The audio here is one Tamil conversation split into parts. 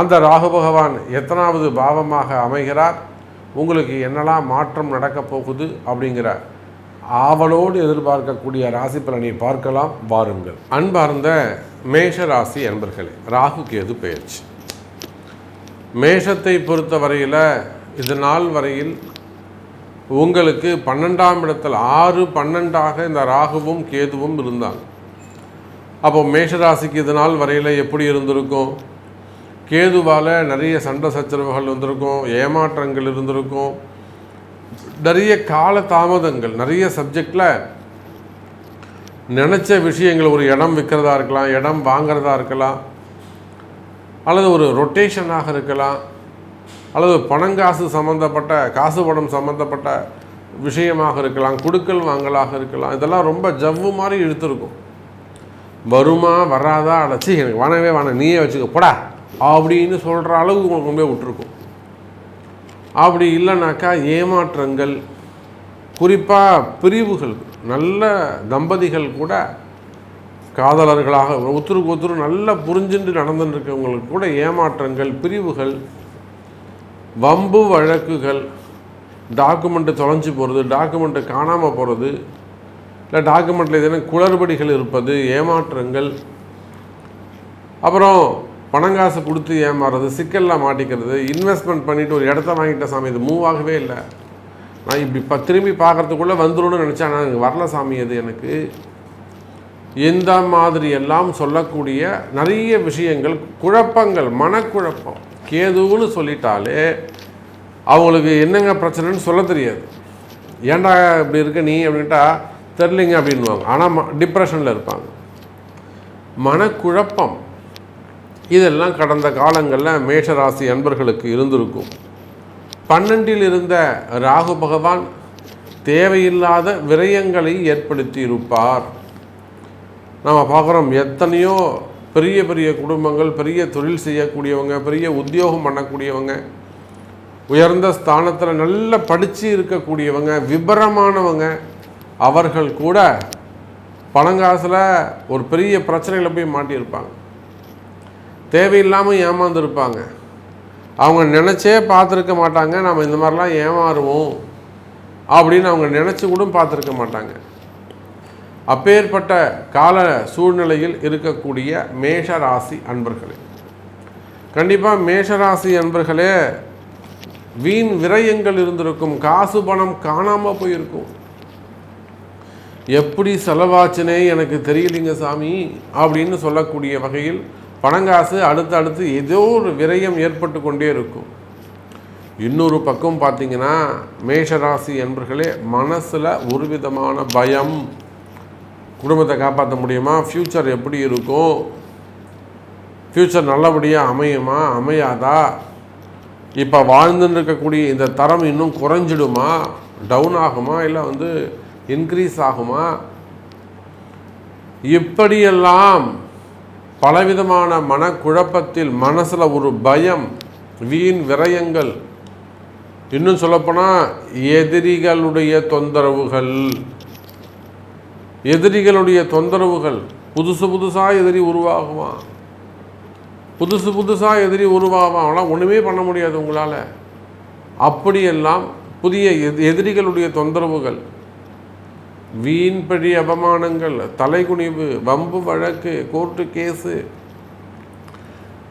அந்த ராகு பகவான் எத்தனாவது பாவமாக அமைகிறார்? உங்களுக்கு என்னெல்லாம் மாற்றம் நடக்கப் போகுது? அப்படிங்கிற ஆவலோடு எதிர்பார்க்கக்கூடிய ராசி பலனை பார்க்கலாம் வாருங்கள். அன்பார்ந்த மேஷ ராசி அன்பர்களே ராகு கேது பெயர்ச்சி. மேஷத்தை பொறுத்த வரையில் இது நாள் வரையில் உங்களுக்கு பன்னெண்டாம் இடத்தில் ஆறு பன்னெண்டாக இந்த ராகுவும் கேதுவும் இருந்தாங்க. அப்போ மேஷராசிக்கு இது நாள் வரையில் எப்படி இருந்திருக்கும்? கேதுவால் நிறைய சண்டை சச்சரவுகள் வந்திருக்கும் ஏமாற்றங்கள் இருந்திருக்கும். நிறைய கால தாமதங்கள் நிறைய சப்ஜெக்டில் நினச்ச விஷயங்கள் ஒரு இடம் விற்கிறதா இருக்கலாம் இடம் வாங்கிறதா இருக்கலாம் அல்லது ஒரு ரொட்டேஷனாக இருக்கலாம் அல்லது பணங்காசு சம்மந்தப்பட்ட காசு பணம் சம்மந்தப்பட்ட விஷயமாக இருக்கலாம் குடுக்கல் வாங்கலாக இருக்கலாம் இதெல்லாம் ரொம்ப ஜவ்வு மாதிரி இழுத்துருக்கும். வருமா வராதா அடைச்சி எனக்கு வானவே வான நீயே வச்சுக்க போடா. அப்படின்னு சொல்கிற அளவு உங்களுக்கு ரொம்ப விட்டுருக்கும். அப்படி இல்லைனாக்கா ஏமாற்றங்கள் குறிப்பாக பிரிவுகள் நல்ல தம்பதிகள் கூட காதலர்களாக ஒருத்தருக்கு ஒருத்தர் நல்லா புரிஞ்சுட்டு நடந்துட்டுருக்கவங்களுக்கு கூட ஏமாற்றங்கள் பிரிவுகள் வம்பு வழக்குகள் டாக்குமெண்ட்டு தொலைஞ்சு போகிறது டாக்குமெண்ட்டு காணாமல் போகிறது இல்லை டாக்குமெண்ட்டில் எதனா குளறுபடிகள் இருப்பது ஏமாற்றங்கள் அப்புறம் பணம் காசு கொடுத்து ஏமாறுறது சிக்கலில் மாட்டிக்கிறது இன்வெஸ்ட்மெண்ட் பண்ணிவிட்டு ஒரு இடத்த வாங்கிட்ட சாமி இது மூவ் ஆகவே இல்லை. நான் இப்படி இப்போ திரும்பி பார்க்குறதுக்குள்ளே வந்துடும்னு நினச்சேன். ஆனால் எனக்கு வரல சாமி அது எனக்கு. எந்த மாதிரி எல்லாம் சொல்லக்கூடிய நிறைய விஷயங்கள் குழப்பங்கள் மனக்குழப்பம் கேதுன்னு சொல்லிட்டாலே அவங்களுக்கு என்னங்க பிரச்சனைன்னு சொல்ல தெரியாது. ஏன்டா இப்படி இருக்க நீ அப்படின்ட்டா தெரிலிங்க அப்படின்வாங்க ஆனால் ம டிப்ரெஷனில் இருப்பாங்க. மனக்குழப்பம். இதெல்லாம் கடந்த காலங்களில் மேஷராசி அன்பர்களுக்கு இருந்திருக்கும். பன்னெண்டில் இருந்த ராகு பகவான் தேவையில்லாத விரயங்களை ஏற்படுத்தி இருப்பார் நம்ம பார்க்குறோம் எத்தனையோ பெரிய பெரிய குடும்பங்கள் பெரிய தொழில் செய்யக்கூடியவங்க பெரிய உத்தியோகம் பண்ணக்கூடியவங்க உயர்ந்த ஸ்தானத்தில் நல்ல படித்து இருக்கக்கூடியவங்க விபரமானவங்க அவர்கள் கூட பணங்காசில் ஒரு பெரிய பிரச்சனைகளை போய் மாட்டியிருப்பாங்க. தேவையில்லாமல் ஏமாந்துருப்பாங்க. அவங்க நினச்சே பார்த்துருக்க மாட்டாங்க. நம்ம இந்த மாதிரிலாம் ஏமாறுவோம் அப்படின்னு அவங்க நினச்சி கூட பார்த்துருக்க மாட்டாங்க. அப்பேற்பட்ட கால சூழ்நிலையில் இருக்கக்கூடிய மேஷ ராசி அன்பர்களே கண்டிப்பாக மேஷராசி அன்பர்களே வீண் விரயங்கள் இருந்திருக்கும். காசு பணம் காணாமல் போயிருக்கும். எப்படி செலவாச்சுனே எனக்கு தெரியலிங்க சாமி அப்படின்னு சொல்லக்கூடிய வகையில் பணங்காசு அடுத்து அடுத்து ஏதோ ஒரு விரயம் ஏற்பட்டு கொண்டே இருக்கும். இன்னொரு பக்கம் பார்த்தீங்கன்னா மேஷராசி என்பர்களே மனசில் ஒரு விதமான பயம். குடும்பத்தை காப்பாற்ற முடியுமா? ஃப்யூச்சர் எப்படி இருக்கும்? ஃப்யூச்சர் நல்லபடியாக அமையுமா? அமையாதா? இப்போ வாழ்ந்துன்னு இருக்கக்கூடிய இந்த தரம் இன்னும் குறைஞ்சிடுமா? டவுன் ஆகுமா? இல்லை வந்து இன்க்ரீஸ் ஆகுமா? இப்படியெல்லாம் பலவிதமான மனக்குழப்பத்தில் மனசில் ஒரு பயம் வீண் விரயங்கள். இன்னும் சொல்லப்போனால் எதிரிகளுடைய தொந்தரவுகள். எதிரிகளுடைய தொந்தரவுகள். புதுசு புதுசாக எதிரி உருவாகுவான். புதுசு புதுசாக எதிரி உருவாகும் அவனால் ஒன்றுமே பண்ண முடியாது உங்களால். அப்படியெல்லாம் புதிய எதி எதிரிகளுடைய தொந்தரவுகள். வீண்படி அபமானங்கள் தலைகுனிவு வம்பு வழக்கு கோர்ட்டு கேஸு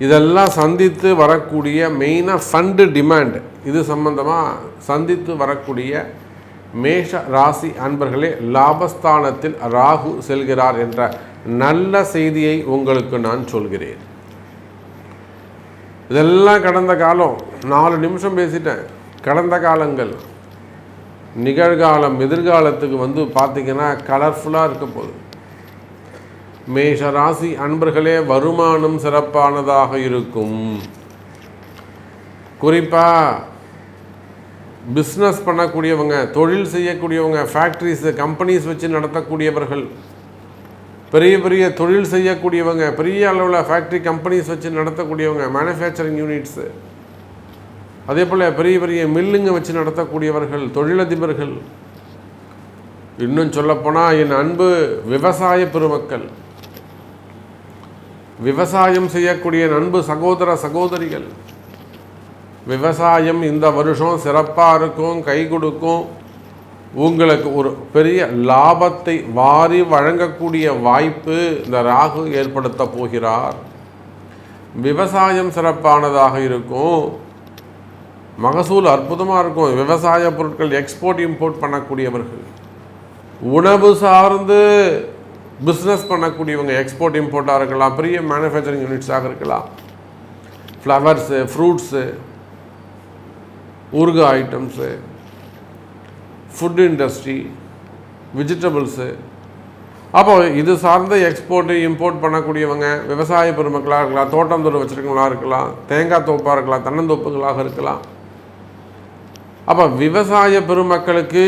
இதெல்லாம் சந்தித்து வரக்கூடிய மெயினாக ஃபண்டு டிமாண்ட் இது சம்பந்தமாக சந்தித்து வரக்கூடிய மேஷ ராசி அன்பர்களே லாபஸ்தானத்தில் ராகு செல்கிறார் என்ற நல்ல செய்தியை உங்களுக்கு நான் சொல்கிறேன். இதெல்லாம் கடந்த காலம் நாலு நிமிஷம் பேசிட்டேன். கடந்த காலங்கள் நிகழ்காலம் எதிர்காலத்துக்கு வந்து பார்த்திங்கன்னா கலர்ஃபுல்லாக இருக்க போகுது. மேஷ ராசி அன்பர்களே வருமானம் சிறப்பானதாக இருக்கும். குறிப்பாக பிஸ்னஸ் பண்ணக்கூடியவங்க தொழில் செய்யக்கூடியவங்க ஃபேக்ட்ரிஸ் கம்பெனிஸ் வச்சு நடத்தக்கூடியவர்கள் பெரிய பெரிய தொழில் செய்யக்கூடியவங்க பெரிய அளவில் ஃபேக்ட்ரி கம்பெனிஸ் வச்சு நடத்தக்கூடியவங்க மேனுஃபேக்சரிங் யூனிட்ஸு அதே போல் பெரிய பெரிய மில்லுங்க வச்சு நடத்தக்கூடியவர்கள் தொழிலதிபர்கள். இன்னும் சொல்லப்போனால் என் அன்பு விவசாய பெருமக்கள். விவசாயம் செய்யக்கூடிய அன்பு சகோதர சகோதரிகள். விவசாயம் இந்த வருஷம் சிறப்பாக இருக்கும் கை கொடுக்கும். உங்களுக்கு ஒரு பெரிய லாபத்தை வாரி வழங்கக்கூடிய வாய்ப்பு இந்த ராகு ஏற்படுத்த போகிறார். விவசாயம் சிறப்பானதாக இருக்கும். மகசூல் அற்புதமாக இருக்கும். விவசாய பொருட்கள் எக்ஸ்போர்ட் இம்போர்ட் பண்ணக்கூடியவர்கள். உணவு சார்ந்து பிஸ்னஸ் பண்ணக்கூடியவங்க எக்ஸ்போர்ட் இம்போர்ட்டாக இருக்கலாம். பெரிய மேனுஃபேக்சரிங் யூனிட்ஸாக இருக்கலாம். ஃப்ளவர்ஸு ஃப்ரூட்ஸு ஊருக ஐட்டம்ஸு ஃபுட் இண்டஸ்ட்ரி வெஜிடபிள்ஸு அப்போ இது சார்ந்த எக்ஸ்போர்ட்டு இம்போர்ட் பண்ணக்கூடியவங்க விவசாய பெருமக்களாக இருக்கலாம் தோட்டம் தொழில் வச்சுருக்கவங்களாக இருக்கலாம் தேங்காய் தோப்பாக இருக்கலாம் தென்னந்தோப்புகளாக இருக்கலாம். அப்போ விவசாய பெருமக்களுக்கு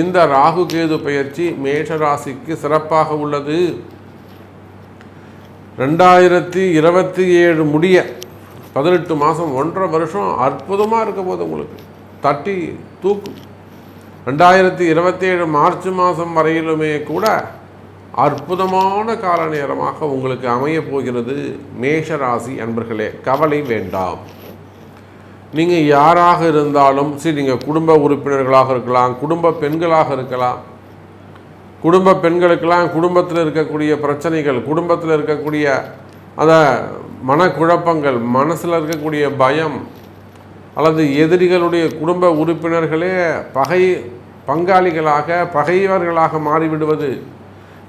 இந்த ராகு கேது பயிற்சி மேஷ ராசிக்கு சிறப்பாக உள்ளது. ரெண்டாயிரத்தி இருபத்தி ஏழு முடிய பதினெட்டு மாதம் ஒன்றரை வருஷம் அற்புதமாக இருக்க போது உங்களுக்கு. தட்டி தூக்கும் ரெண்டாயிரத்தி இருபத்தேழு மார்ச் மாதம் வரையிலுமே கூட அற்புதமான கால நேரமாக உங்களுக்கு அமையப் போகிறது மேஷ ராசி அன்பர்களே. கவலை வேண்டாம். நீங்கள் யாராக இருந்தாலும் சரி நீங்கள் குடும்ப உறுப்பினர்களாக இருக்கலாம் குடும்ப பெண்களாக இருக்கலாம். குடும்ப பெண்களுக்கெல்லாம் குடும்பத்தில் இருக்கக்கூடிய பிரச்சனைகள் குடும்பத்தில் இருக்கக்கூடிய அந்த மனக்குழப்பங்கள் மனசில் இருக்கக்கூடிய பயம் அல்லது எதிரிகளுடைய குடும்ப உறுப்பினர்களே பகை பங்காளிகளாக பகைவர்களாக மாறிவிடுவது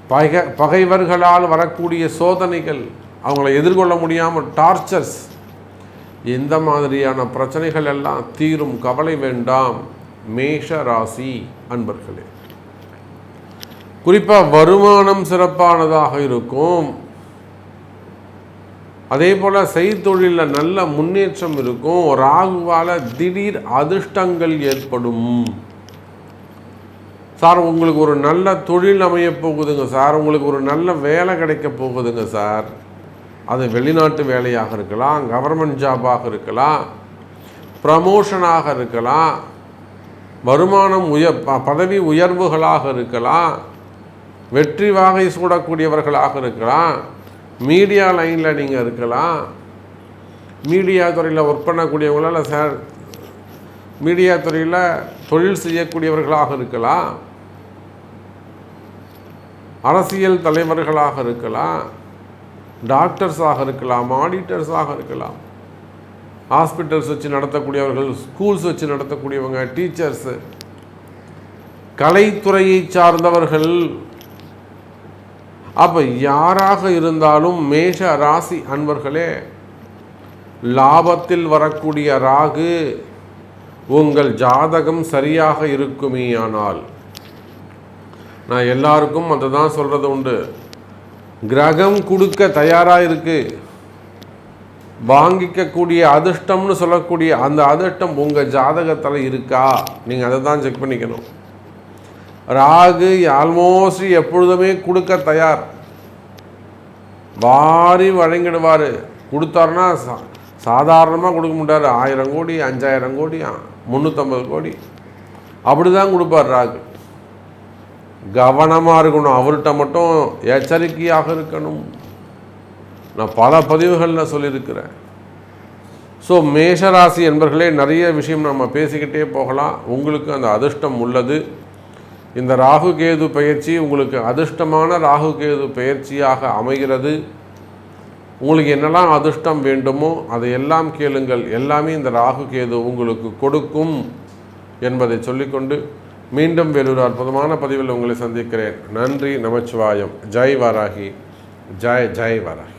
பகை பகைவர்களால் வரக்கூடிய சோதனைகள் அவங்கள எதிர்கொள்ள முடியாமல் டார்ச்சர்ஸ் இந்த மாதிரியான பிரச்சனைகள் எல்லாம் தீரும் கவலை வேண்டாம். மேஷ ராசி அன்பர்களே. குறிப்பாக வருமானம் சிறப்பானதாக இருக்கும். அதே போல் செய்தொழிலில் நல்ல முன்னேற்றம் இருக்கும். ராகுவால் திடீர் அதிர்ஷ்டங்கள் ஏற்படும். சார் உங்களுக்கு ஒரு நல்ல தொழில் அமைய போகுதுங்க சார். உங்களுக்கு ஒரு நல்ல வேலை கிடைக்க போகுதுங்க சார். அது வெளிநாட்டு வேலையாக இருக்கலாம் கவர்மெண்ட் ஜாபாக இருக்கலாம் ப்ரமோஷனாக இருக்கலாம் வருமானம் உய பதவி உயர்வுகளாக இருக்கலாம் வெற்றி வாகை சூடக்கூடியவர்களாக இருக்கலாம் மீடியா லைனில் நீங்கள் இருக்கலாம் மீடியா துறையில் ஒர்க் பண்ணக்கூடியவங்களால் சார் மீடியா துறையில் தொழில் செய்யக்கூடியவர்களாக இருக்கலாம் அரசியல் தலைவர்களாக இருக்கலாம் டாக்டர்ஸாக இருக்கலாம் ஆடிட்டர்ஸாக இருக்கலாம். ஹாஸ்பிட்டல்ஸ் வச்சு நடத்தக்கூடியவர்கள் ஸ்கூல்ஸ் வச்சு நடத்தக்கூடியவங்க டீச்சர்ஸு. கலைத்துறையை சார்ந்தவர்கள். அப்போ யாராக இருந்தாலும் மேஷ ராசி அன்பர்களே லாபத்தில் வரக்கூடிய ராகு உங்கள் ஜாதகம் சரியாக இருக்குமேயானால் நான் எல்லாருக்கும் அதை தான் சொல்கிறது உண்டு. கிரகம் கொடுக்க தயாராக இருக்குது வாங்கிக்கக்கூடிய அதிர்ஷ்டம்னு சொல்லக்கூடிய அந்த அதிர்ஷ்டம் உங்கள் ஜாதகத்தில் இருக்கா? நீங்கள் அதை தான் செக் பண்ணிக்கணும். ராகு ஆல்மோஸ்ட் எப்பொழுதுமே கொடுக்க தயார். வாரி வழங்கிடுவார். கொடுத்தாருன்னா சா சாதாரணமாக கொடுக்க மாட்டார். ஆயிரம் கோடி அஞ்சாயிரம் கோடி முந்நூற்றம்பது கோடி. அப்படி தான் கொடுப்பார் ராகு. கவனமாக இருக்கணும். அவர்கிட்ட மட்டும் எச்சரிக்கையாக இருக்கணும். நான் பல பதிவுகளில் சொல்லியிருக்கிறேன். ஸோ மேஷராசி என்பர்களே நிறைய விஷயம் நம்ம பேசிக்கிட்டே போகலாம். உங்களுக்கு அந்த அதிர்ஷ்டம் உள்ளது. இந்த ராகு கேது பயிற்சி உங்களுக்கு அதிர்ஷ்டமான ராகு கேது பயிற்சியாக அமைகிறது. உங்களுக்கு என்னெல்லாம் அதிர்ஷ்டம் வேண்டுமோ அதை எல்லாம் கேளுங்கள். எல்லாமே இந்த ராகு கேது உங்களுக்கு கொடுக்கும் என்பதை சொல்லிக்கொண்டு மீண்டும் வேறொரு அற்புதமான பதிவில் உங்களை சந்திக்கிறேன். நன்றி நமச்சிவாயம். ஜெய் வாராகி. ஜெய் ஜெய் வாராகி.